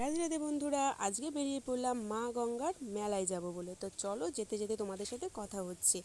রাধে রাধে বন্ধুরা, আজকে বেরিয়ে পড়লাম মা গঙ্গার মেলায় যাব বলে। তো চলো যেতে যেতে তোমাদের সাথে কথা হচ্ছে।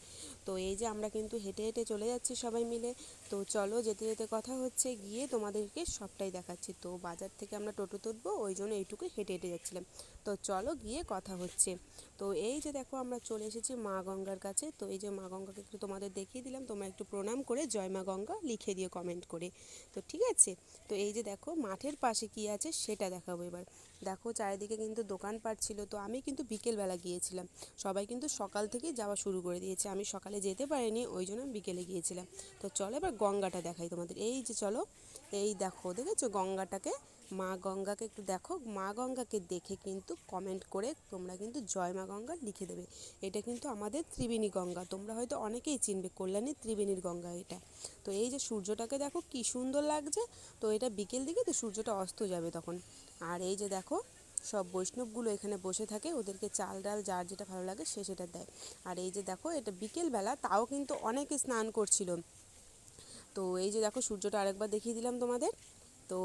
তো এই যে আমরা কিন্তু হেঁটে হেঁটে চলে যাচ্ছি সবাই মিলে। তো চলো যেতে যেতে কথা হচ্ছে, গিয়ে তোমাদেরকে সবটাই দেখাচ্ছি। তো বাজার থেকে আমরা টোটো তুলবো, ওই জন্য এইটুকু হেঁটে হেঁটে যাচ্ছিলাম। তো চলো গিয়ে কথা হচ্ছে। তো এই যে দেখো আমরা চলে এসেছি মা গঙ্গার কাছে। তো এই যে মা গঙ্গাকে একটু তোমাদের দেখিয়ে দিলাম। তোমরা একটু প্রণাম করে জয় মা গঙ্গা লিখে দিও কমেন্ট করে। তো ঠিক আছে? তো এই যে দেখো মাঠের পাশে কি আছে সেটা দেখাবো এবার। দেখো চারিদিকে কিন্তু দোকানপাট ছিল, তো আমি কিন্তু বিকেলবেলা গিয়েছিলাম। সবাই কিন্তু সকাল থেকেই যাওয়া শুরু করে দিয়েছে। আমি সকালে যেতে পারিনি, ওই জন্য আমি বিকেলে গিয়েছিলাম। তো চলো এবার গঙ্গাটা দেখাই তোমাদের। এই যে চলো, এই দেখো, দেখেছ গঙ্গাটাকে? মা গঙ্গাকে একটু দেখো। মা গঙ্গাকে দেখে কিন্তু কমেন্ট করে তোমরা কিন্তু জয় মা গঙ্গা লিখে দেবে। এটা কিন্তু আমাদের ত্রিবেণী গঙ্গা। তোমরা হয়তো অনেকেই চিনবে, কল্যাণী ত্রিবেণীর গঙ্গা এটা। তো এই যে সূর্যটাকে দেখো কি সুন্দর লাগছে। তো এটা বিকেল দিকে তো সূর্যটা অস্ত যাবে তখন। আর এই যে দেখো, সব বৈষ্ণবগুলো এখানে বসে থাকে, ওদেরকে চাল ডাল যার যেটা ভালো লাগে সে সেটা দেয়। আর এই যে দেখো, এটা বিকেলবেলা, তাও কিন্তু অনেকে স্নান করছিল। তো এই যে দেখো, সূর্যটা আরেকবার দেখিয়ে দিলাম তোমাদের। তো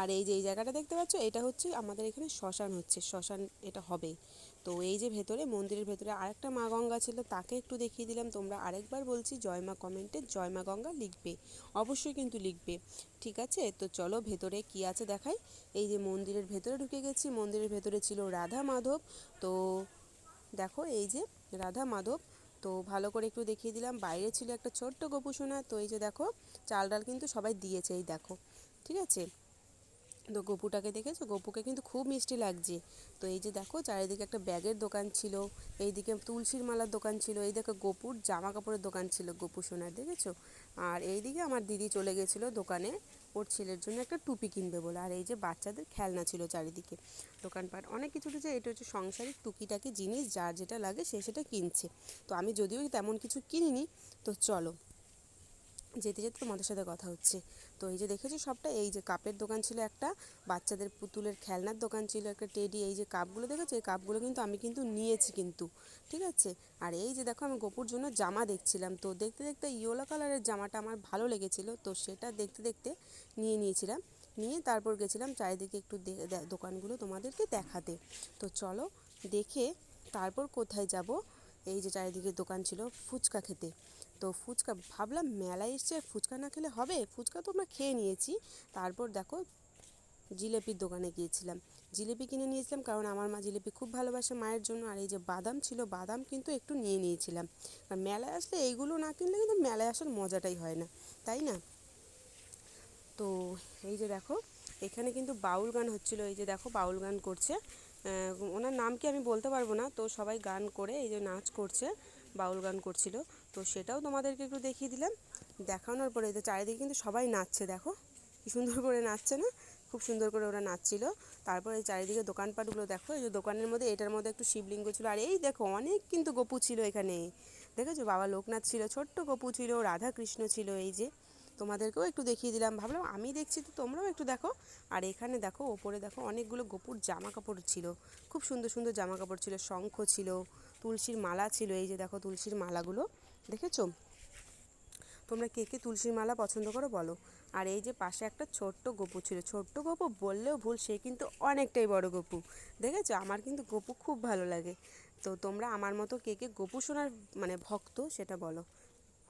আর এই যে, এই জায়গাটা দেখতে পাচ্ছ, এটা হচ্ছে আমাদের এখানে শ্মশান হচ্ছে, শ্মশান এটা হবে। তো এই যে ভেতরে, মন্দিরের ভেতরে আরেকটা মা গঙ্গা ছিল, তাকে একটু দেখিয়ে দিলাম, তোমরা আরেকবার বলছি, জয় মা কমেন্টে জয় মা গঙ্গা লিখবে, অবশ্যই কিন্তু লিখবে, ঠিক আছে? তো চলো ভেতরে কি আছে দেখাই, এই যে মন্দিরের ভেতরে ঢুকে গেছি, মন্দিরের ভেতরে ছিল রাধা মাধব, তো দেখো এই যে রাধা মাধব, তো ভালো করে একটু দেখিয়ে দিলাম, বাইরে ছিল একটা ছোট্ট গোপুসোনা, তো এই যে দেখো, চাল ডাল কিন্তু সবাই দিয়েছে, এই দেখো, ঠিক আছে? তো গপুটাকে দেখেছ? গপুকে কিন্তু খুব মিষ্টি লাগছে। তো এই যে দেখো, চারিদিকে একটা ব্যাগের দোকান ছিল, এইদিকে তুলসীর মালার দোকান ছিল, এই দেখো গপুর জামা কাপড়ের দোকান ছিল, গপু সোনার, দেখেছ? আর এইদিকে আমার দিদি চলে গেছিল দোকানে, ওর ছেলের জন্য একটা টুপি কিনবে বলে। আর এই যে বাচ্চাদের খেলনা ছিল চারিদিকে দোকানপাট। অনেক কিছু কিছু এটা হচ্ছে সংসারিক টুকিটাকি জিনিস, যার যেটা লাগে সে সেটা কিনছে। তো আমি যদিও তেমন কিছু কিনিনি, তো চলো। যেতে যেতে তোমাদের সাথে কথা হচ্ছে। তো এই যে দেখেছি সবটা? এই যে কাপের দোকান ছিল একটা, বাচ্চাদের পুতুলের খেলনার দোকান ছিল একটা, টেডি, এই যে কাপগুলো দেখেছ? এই কাপগুলো কিন্তু আমি কিন্তু নিয়েছি কিন্তু, ঠিক আছে? আর এই যে দেখো আমি গোপুর জন্য জামা দেখছিলাম। তো দেখতে দেখতে ইয়েলো কালারের জামাটা আমার ভালো লেগেছিল, তো সেটা দেখতে দেখতে নিয়ে নিয়েছিলাম। নিয়ে তারপর গেছিলাম চারিদিকে একটু দোকানগুলো তোমাদেরকে দেখাতে। তো চলো দেখে তারপর কোথায় যাব? এই যে চারিদিকে দোকান ছিল ফুচকা খেতে। তো ফুচকা ভাবলাম মেলায় এসছে ফুচকা না খেলে হবে? ফুচকা তো আমরা খেয়ে নিয়েছি। তারপর দেখো, জিলেপির দোকানে গিয়েছিলাম। জিলেপি কিনে নিয়েছিলাম কারণ আমার মা জিলেপি খুব ভালোবাসে মায়ের জন্য। আর এই যে বাদাম ছিল, বাদাম কিন্তু একটু নিয়ে নিয়েছিলাম। আর মেলায় আসলে এইগুলো না কিনলে কিন্তু মেলায় আসার মজাটাই হয় না, তাই না? তো এই যে দেখো, এখানে কিন্তু বাউল গান হচ্ছিল। এই যে দেখো, বাউল গান করছে। ওনার নাম কি আমি বলতে পারব না? তো সবাই গান করে এই যে নাচ করছে, বাউল গান করছিল। তো সেটাও তোমাদেরকে একটু দেখিয়ে দিলাম। দেখানোর পরে এই চারিদিকে কিন্তু সবাই নাচছে, দেখো। কি সুন্দর করে নাচছে না? খুব সুন্দর করে ওরা নাচছিল। তারপরে চারিদিকে দোকানপাটগুলো দেখো, এই যে দোকানের মধ্যে, এটার মধ্যে একটু শিবলিঙ্গ ছিল। আর এই দেখো, অনেক কিন্তু গপু ছিল এখানে। দেখেছ? বাবা লোকনাথ ছিল, ছোট্ট গপু ছিল রাধা কৃষ্ণ ছিল এই যে। তোমাদেরকেও একটু দেখিয়ে দিলাম। ভাবলাম আমি দেখছি তো তোমরাও একটু দেখো। আর এখানে দেখো, ওপরে দেখো, অনেকগুলো গোপুর জামা কাপড় ছিল। খুব সুন্দর সুন্দর জামা কাপড় ছিল, শঙ্খ ছিল, তুলসীর মালা ছিল, এই যে দেখো তুলসীর মালাগুলো। দেখেছ? তোমরা কে কে তুলসীর মালা পছন্দ করো বলো। আর এই যে পাশে একটা ছোট্ট গপু ছিল, ছোট্ট গপু বললেও ভুল, সে কিন্তু অনেকটাই বড় গপু। দেখেছ? আমার কিন্তু গপু খুব ভালো লাগে। তো তোমরা আমার মতো কে কে গপু শোনার মানে ভক্ত, সেটা বলো।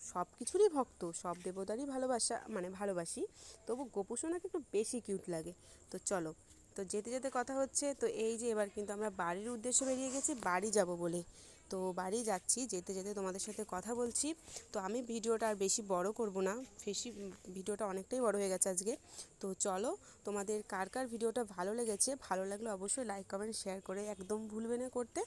সব কিছুরই ভক্ত, সব দেবতারই ভালোবাসা মানে ভালোবাসি। তবু গোপু সোনাকে একটু বেশি কিউট লাগে। তো চলো, তো যেতে যেতে কথা হচ্ছে। তো এই যে এবার কিন্তু আমরা বাড়ির উদ্দেশ্যে বেরিয়ে গেছি, বাড়ি যাব বলে। তো বাড়ি যাচ্ছি, যেতে যেতে তোমাদের সাথে কথা বলছি। তো আমি ভিডিওটা আর বেশি বড় করব না, বেশি ভিডিওটা অনেকটাই বড় হয়ে গেছে আজকে। তো চলো, তোমাদের কার কার ভিডিওটা ভালো লেগেছে, ভালো লাগলে অবশ্যই লাইক কমেন্ট শেয়ার করে একদম ভুলবে না করতে।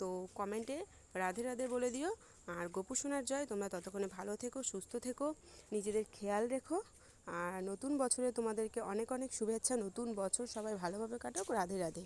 তো কমেন্টে রাধে রাধে বলে দিও। আর গোপু শোনার জয়, তোমরা ততক্ষণে ভালো থেকো, সুস্থ থেকো, নিজেদের খেয়াল রেখো। আর নতুন বছরে তোমাদেরকে অনেক অনেক শুভেচ্ছা, নতুন বছর সবাই ভালোভাবে কাটাও রাধে রাধে।